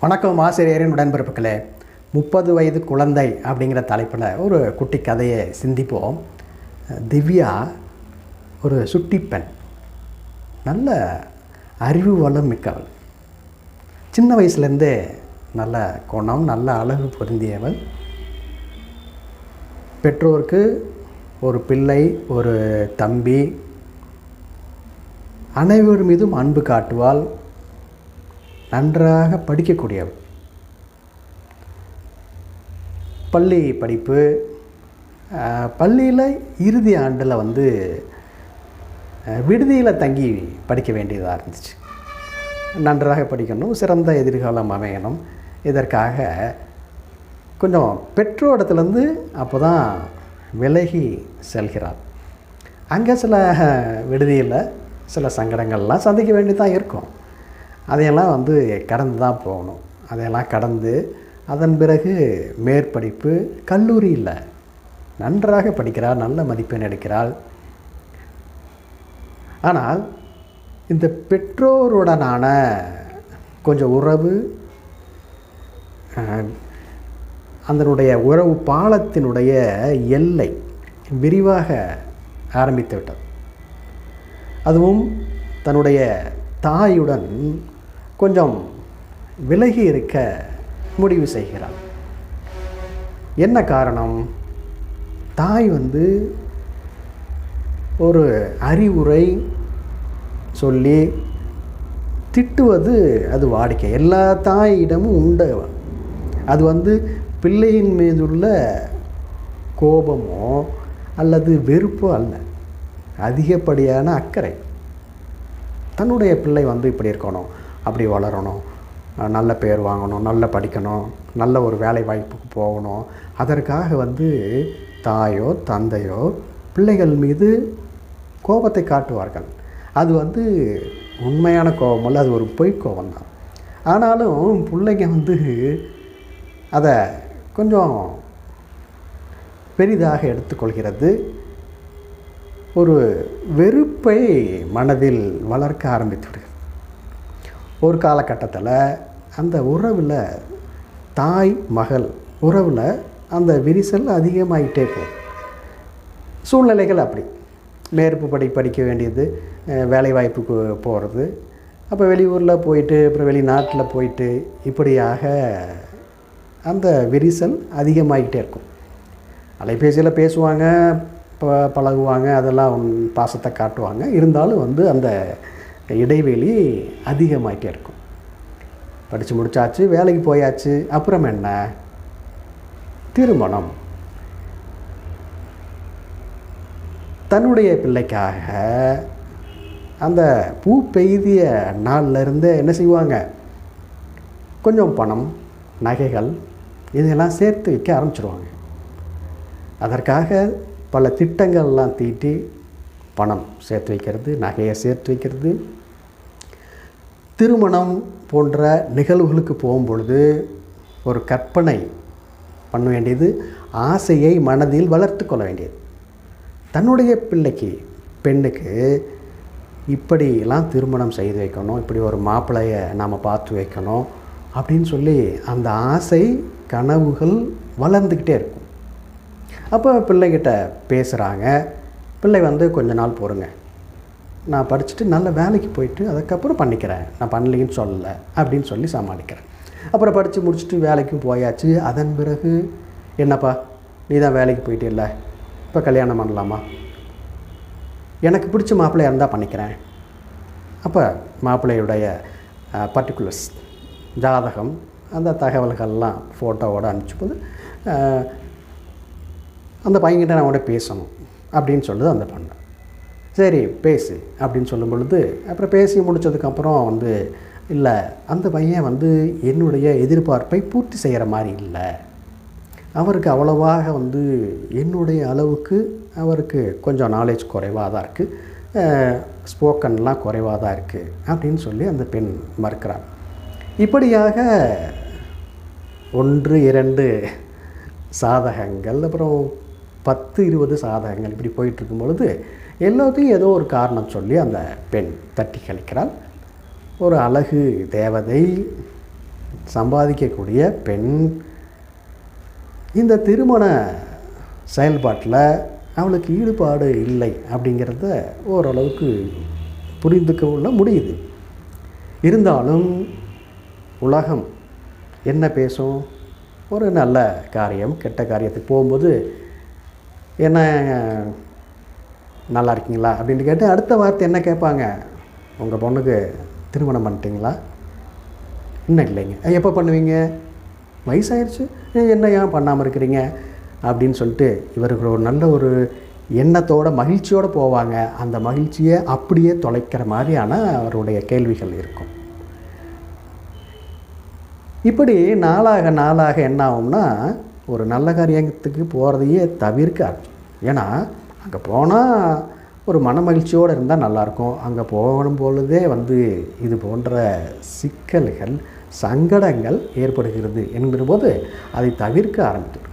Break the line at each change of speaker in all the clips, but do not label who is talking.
வணக்கம் ஆசிரியரின் உடன்பிறப்புகளே. முப்பது வயது குழந்தை அப்படிங்கிற தலைப்பில் ஒரு குட்டி கதையை சிந்திப்போம். திவ்யா ஒரு சுட்டிப்பெண். நல்ல அறிவு வளம் மிக்கவள். சின்ன வயசுலேருந்தே நல்ல குணம் நல்ல அழகு பொருந்தியவள். பெற்றோருக்கு ஒரு பிள்ளை ஒரு தம்பி. அனைவர் மீதும் அன்பு காட்டுவாள். நன்றாக படிக்கக்கூடியவள் பள்ளி படிப்பு பள்ளியில் இறுதி ஆண்டில் வந்து விடுதியில் தங்கி படிக்க வேண்டியதாக இருந்துச்சு. நன்றாக படிக்கணும் சிறந்த எதிர்காலம் அமையணும். இதற்காக கொஞ்சம் பெற்றோரிடத்துலேருந்து அப்போ தான் விலகி செல்கிறார். அங்கே சில விடுதியில் சில சங்கடங்கள்லாம் சந்திக்க வேண்டியதான் இருக்கும். அதையெல்லாம் வந்து கடந்து தான் போகணும். அதையெல்லாம் கடந்து அதன் பிறகு மேற்படிப்பு கல்லூரியில் நன்றாக படிக்கிறாள் நல்ல மதிப்பெண் எடுக்கிறாள். ஆனால் இந்த பெற்றோருடனான கொஞ்சம் உறவு அதனுடைய உறவு பாலத்தினுடைய எல்லை விரிவாக ஆரம்பித்து விட்டது. அதுவும் தன்னுடைய தாயுடன் கொஞ்சம் விலகி இருக்க முடிவு செய்கிறாள் என்ன காரணம்? தாய் வந்து ஒரு அறிவுரை சொல்லி திட்டுவது அது வாடிக்கை. எல்லா தாயிடமும் உண்டு அது வந்து பிள்ளையின் மீதுள்ள கோபமோ அல்லது வெறுப்போ அல்ல. அதிகப்படியான அக்கறை. தன்னுடைய பிள்ளை வந்து இப்படி இருக்கணும். அப்படி வளரணும். நல்ல பேர் வாங்கணும் நல்ல படிக்கணும் நல்ல ஒரு வேலை வாய்ப்புக்கு போகணும். அதற்காக வந்து தாயோ தந்தையோ பிள்ளைகள் மீது கோபத்தை காட்டுவார்கள். அது வந்து உண்மையான கோபம் அல்ல அது ஒரு பொய் கோபம் தான் ஆனாலும் பிள்ளைங்க வந்து அதை கொஞ்சம் பெரிதாக எடுத்துக்கொள்கிறது. ஒரு வெறுப்பை மனதில் வளர்க்க ஆரம்பித்து விடுகிறது ஒரு காலகட்டத்தில் அந்த உறவில் தாய் மகள் உறவில் அந்த விரிசல் அதிகமாகிட்டே போகும் சூழ்நிலைகள் அப்படி. மேற்பு படி படிக்க வேண்டியது வேலைவாய்ப்புக்கு போகிறது அப்போ வெளியூரில் போயிட்டு அப்புறம் வெளிநாட்டில் போயிட்டு இப்படியாக அந்த விரிசல் அதிகமாகிட்டே இருக்கும். அலைபேசியில் பேசுவாங்க ப பழகுவாங்க அதெல்லாம் பாசத்தை காட்டுவாங்க. இருந்தாலும் வந்து அந்த இடைவெளி அதிகமாகிட்டே இருக்கும். படித்து முடித்தாச்சு வேலைக்கு போயாச்சு அப்புறம் என்ன? திருமணம். தன்னுடைய பிள்ளைக்காக அந்த பூ பெய்திய நாள்லேருந்து என்ன செய்வாங்க? கொஞ்சம் பணம் நகைகள் இதெல்லாம் சேர்த்து வைக்க ஆரம்பிச்சிடுவாங்க அதற்காக பல திட்டங்கள்லாம் தீட்டி பணம் சேர்த்து வைக்கிறது நகையை சேர்த்து வைக்கிறது திருமணம் போன்ற நிகழ்வுகளுக்கு போகும்பொழுது ஒரு கற்பனை பண்ண வேண்டியது ஆசையை மனதில் வளர்த்து கொள்ள வேண்டியது. தன்னுடைய பிள்ளைக்கு பெண்ணுக்கு இப்படிலாம் திருமணம் செய்து வைக்கணும் இப்படி ஒரு மாப்பிள்ளையை நாம் பார்த்து வைக்கணும் அப்படின்னு சொல்லி அந்த ஆசை கனவுகள் வளர்ந்துக்கிட்டே இருக்கும். அப்போ பிள்ளைகிட்ட பேசுகிறாங்க பிள்ளை வந்து கொஞ்ச நாள் பொறுங்க. நான் படிச்சுட்டு நல்ல வேலைக்கு போயிட்டு அதுக்கப்புறம் பண்ணிக்கிறேன். நான் பண்ணலைன்னு சொல்லலை அப்படின்னு சொல்லி சமாளிக்கிறேன். அப்புறம் படித்து முடிச்சுட்டு வேலைக்கும் போயாச்சு. அதன் பிறகு என்னப்பா நீ தான் வேலைக்கு போயிட்டு இல்லை இப்போ கல்யாணம் பண்ணலாமா? எனக்கு பிடிச்ச மாப்பிள்ளையாக இருந்தால் பண்ணிக்கிறேன். அப்போ மாப்பிள்ளையுடைய பர்டிகுலர்ஸ் ஜாதகம் அந்த தகவல்கள்லாம் ஃபோட்டோவோடு அனுப்பிச்சும்போது அந்த பையன்கிட்ட நான் கூட பேசணும் அப்படின்னு சொல்லுது அந்த பொண்ணு. சரி பேசு அப்படின்னு சொல்லும் பொழுது அப்புறம் பேசி முடித்ததுக்கப்புறம் வந்து இல்லை அந்த பையன் வந்து என்னுடைய எதிர்பார்ப்பை பூர்த்தி செய்கிற மாதிரி இல்லை. அவருக்கு அவ்வளவாக வந்து என்னுடைய அளவுக்கு அவருக்கு கொஞ்சம் நாலேஜ் குறைவாக தான் இருக்குது ஸ்போக்கன்லாம் குறைவாக தான் இருக்குது அப்படின்னு சொல்லி அந்த பெண் மறுக்கிறார் இப்படியாக ஒன்று இரண்டு சாதகங்கள் அப்புறம் பத்து இருபது சாதகங்கள் இப்படி போயிட்டுருக்கும் பொழுது எல்லாத்தையும் ஏதோ ஒரு காரணம் சொல்லி அந்த பெண் தட்டி கழிக்கிறாள். ஒரு அழகு தேவதை சம்பாதிக்கக்கூடிய பெண் இந்த திருமண செயல்பாட்டில் அவளுக்கு ஈடுபாடு இல்லை அப்படிங்கிறத ஓரளவுக்கு புரிந்து கொள்ள முடியுது. இருந்தாலும் உலகம் என்ன பேசும்? ஒரு நல்ல காரியம் கெட்ட காரியத்துக்கு போகும்போது என்ன நல்லா இருக்கீங்களா அப்படின்னு கேட்டு அடுத்த வார்த்தை என்ன கேட்பாங்க? உங்கள் பொண்ணுக்கு திருமணம் பண்ணிட்டீங்களா? இன்னும் இல்லைங்க. எப்போ பண்ணுவீங்க? வயசாயிருச்சு. என்ன ஏன் பண்ணாமல் இருக்கிறீங்க? அப்படின்னு சொல்லிட்டு இவர்கள் ஒரு நல்ல ஒரு எண்ணத்தோட மகிழ்ச்சியோடு போவாங்க. அந்த மகிழ்ச்சியை அப்படியே தொலைக்கிற மாதிரியான அவருடைய கேள்விகள் இருக்கும். இப்படி நாளாக நாளாக என்ன ஆகும்னா ஒரு நல்ல காரியத்துக்கு போகிறதையே தவிர்க்க ஏன்னா அங்கே போனால் ஒரு மன மகிழ்ச்சியோடு இருந்தால் நல்லாயிருக்கும். அங்கே போகணும் பொழுதே வந்து இது போன்ற சிக்கல்கள் சங்கடங்கள் ஏற்படுகிறது என்கிற போது அதை தவிர்க்க ஆரம்பித்தது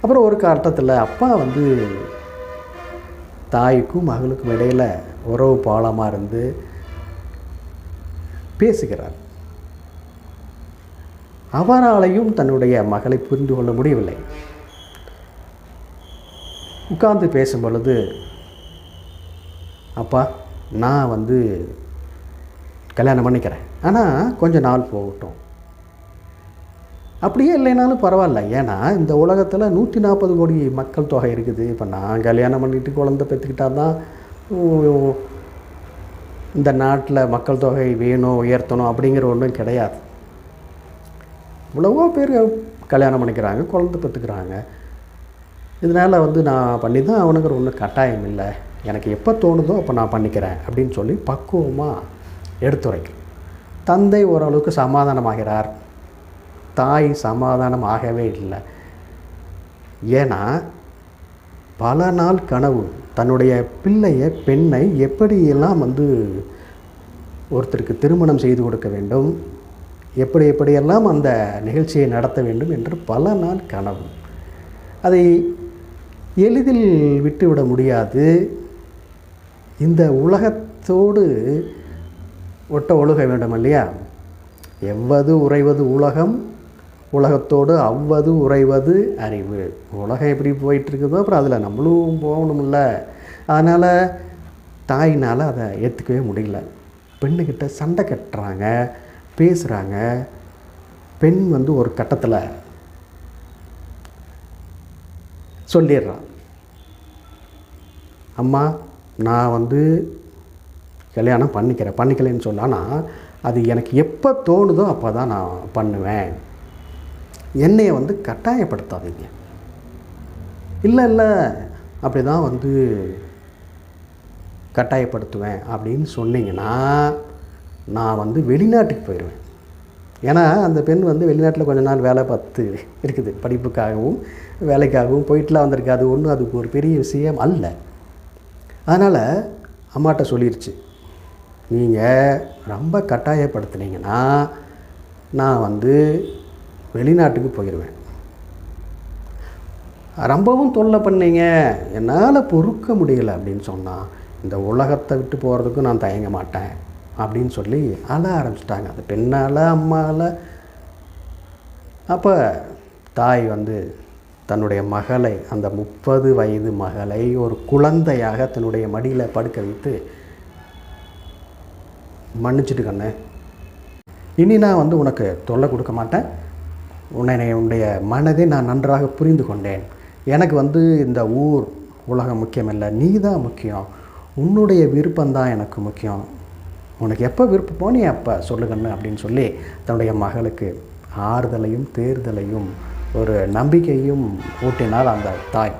அப்புறம் ஒரு கட்டத்தில் அப்பா வந்து தாய்க்கும் மகளுக்கும் இடையில் உறவு பாலமாக இருந்து பேசுகிறார். அவராலையும் தன்னுடைய மகளை புரிந்து கொள்ள முடியவில்லை. உட்கார்ந்து பேசும் பொழுது அப்பா நான் வந்து கல்யாணம் பண்ணிக்கிறேன். ஆனால் கொஞ்சம் நாள் போகட்டும். அப்படியே இல்லைனாலும் பரவாயில்ல. ஏன்னா இந்த உலகத்தில் நூற்றி நாற்பது கோடி மக்கள் தொகை இருக்குது. இப்போ நான் கல்யாணம் பண்ணிட்டு குழந்தை பெற்றுக்கிட்டா தான் இந்த நாட்டில் மக்கள் தொகை வேணும் உயர்த்தணும் அப்படிங்கிற ஒன்றும் கிடையாது. இவ்வளவோ பேர் கல்யாணம் பண்ணிக்கிறாங்க குழந்தை பெற்றுக்கிறாங்க. இதனால் வந்து நான் பண்ணி தான் அவனுங்கிற ஒன்றும் கட்டாயம் இல்லை. எனக்கு எப்போ தோணுதோ அப்போ நான் பண்ணிக்கிறேன் அப்படின்னு சொல்லி பக்குவமாக எடுத்துரைக்கும். தந்தை ஓரளவுக்கு சமாதானமாகிறார். தாய் சமாதானம் ஆகவே இல்லை. ஏன்னா பல நாள் கனவு தன்னுடைய பிள்ளைய பெண்ணை எப்படியெல்லாம் வந்து ஒருத்தருக்கு திருமணம் செய்து கொடுக்க வேண்டும் எப்படி எப்படியெல்லாம் அந்த நிகழ்ச்சியை நடத்த வேண்டும் என்று பல நாள் கனவு. அதை எளிதில் விட்டுவிட முடியாது. இந்த உலகத்தோடு ஒட்ட ஒழுக வேண்டும் இல்லையா எவ்வது உறைவது உலகம்? உலகத்தோடு அவ்வது உறைவது அறிவு. உலகம் எப்படி போயிட்டுருக்குதோ அப்புறம் அதில் நம்மளும் போகணும்ல. அதனால் தாயினால் அதை ஏற்றுக்கவே முடியல. பெண்ணுக்கிட்ட சண்டை கட்டுறாங்க பேசுகிறாங்க பெண் வந்து ஒரு கட்டத்தில் சொல்லிடுறான். அம்மா நான் வந்து கல்யாணம் பண்ணிக்கிறேன் பண்ணிக்கலைன்னு சொல்ல ஆனால் அது எனக்கு எப்போ தோணுதோ அப்போ தான் நான் பண்ணுவேன். என்னைய வந்து கட்டாயப்படுத்தாதீங்க. இல்லை இல்லை அப்படி தான் வந்து கட்டாயப்படுத்துவேன் அப்படின்னு சொன்னீங்கன்னா நான் வந்து வெளிநாட்டுக்கு போயிடுவேன் ஏன்னா அந்த பெண் வந்து வெளிநாட்டில் கொஞ்ச நாள் வேலை பார்த்து இருக்குது படிப்புக்காகவும் வேலைக்காகவும் போயிட்டுலாம் வந்திருக்கு. அது ஒன்றும் அதுக்கு ஒரு பெரிய விஷயம் அல்ல. அதனால் அம்மாட்ட சொல்லிருச்சு. நீங்கள் ரொம்ப கட்டாயப்படுத்துனீங்கன்னா நான் வந்து வெளிநாட்டுக்கு போயிடுவேன் ரொம்பவும் தொல்லை பண்ணீங்க. என்னால் பொறுக்க முடியலை. அப்படின்னு சொன்னால் இந்த உலகத்தை விட்டு போகிறதுக்கும் நான் தயங்க மாட்டேன். அப்படின்னு சொல்லி அழ ஆரம்பிச்சிட்டாங்க. அந்த பெண்ணால் அம்மாவில் அப்போ தாய் வந்து தன்னுடைய மகளை அந்த முப்பது வயது மகளை ஒரு குழந்தையாக தன்னுடைய மடியில் படுக்க வைத்து மன்னிச்சுட்டு கண்ணு. இனி நான் வந்து உனக்கு தொல்லை கொடுக்க மாட்டேன். உன்னை உன்னுடைய மனதை நான் நன்றாக புரிந்து கொண்டேன். எனக்கு வந்து இந்த ஊர் உலகம் முக்கியமில்லை நீ தான் முக்கியம். உன்னுடைய விருப்பம்தான் எனக்கு முக்கியம். உனக்கு எப்போ விருப்பமோ நீ அப்போ சொல்லுங்கண்ணு அப்படின்னு சொல்லி தன்னுடைய மகளுக்கு ஆறுதலையும் தேர்தலையும் ஒரு நம்பிக்கையும் ஊட்டினார் அந்த தாய்.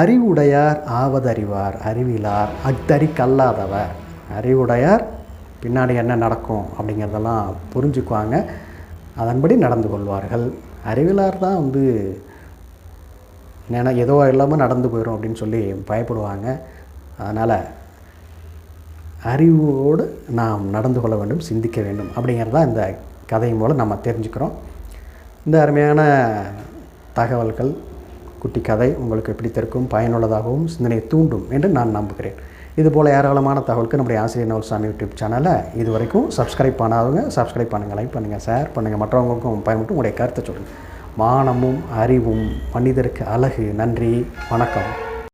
அறிவுடையார் ஆவதறிவார் அறிவிலார் அத்தறி கல்லாதவர் அறிவுடையார் பின்னாடி என்ன நடக்கும் அப்படிங்கிறதெல்லாம் புரிஞ்சுக்குவாங்க. அதன்படி நடந்து கொள்வார்கள். அறிவிலார் தான் வந்து ஏன்னா ஏதோ இல்லாமல் நடந்து போயிடும் அப்படின்னு சொல்லி பயப்படுவாங்க. அதனால் அறிவோடு நாம் நடந்து கொள்ள வேண்டும் சிந்திக்க வேண்டும் அப்படிங்கிறதா இந்த கதை மூலம் நம்ம தெரிஞ்சுக்கிறோம். இந்த அருமையான தகவல்கள் குட்டி கதை உங்களுக்கு பிடித்திருக்கும் பயனுள்ளதாகவும் சிந்தனையை தூண்டும் என்று நான் நம்புகிறேன். இதுபோல் ஏராளமான தகவலுக்கு நம்முடைய ஆசிரியர் நவல்சாமி யூடியூப் சேனலை இது வரைக்கும் சப்ஸ்கிரைப் பண்ணாதவங்க சப்ஸ்கிரைப் பண்ணுங்கள் லைக் பண்ணுங்கள் ஷேர் பண்ணுங்கள் மற்றவங்களுக்கும் பயன்பட்டு உங்களுடைய கருத்தை சொல்லுங்கள் மானமும் அறிவும் மனிதருக்கு அழகு. நன்றி. வணக்கம்.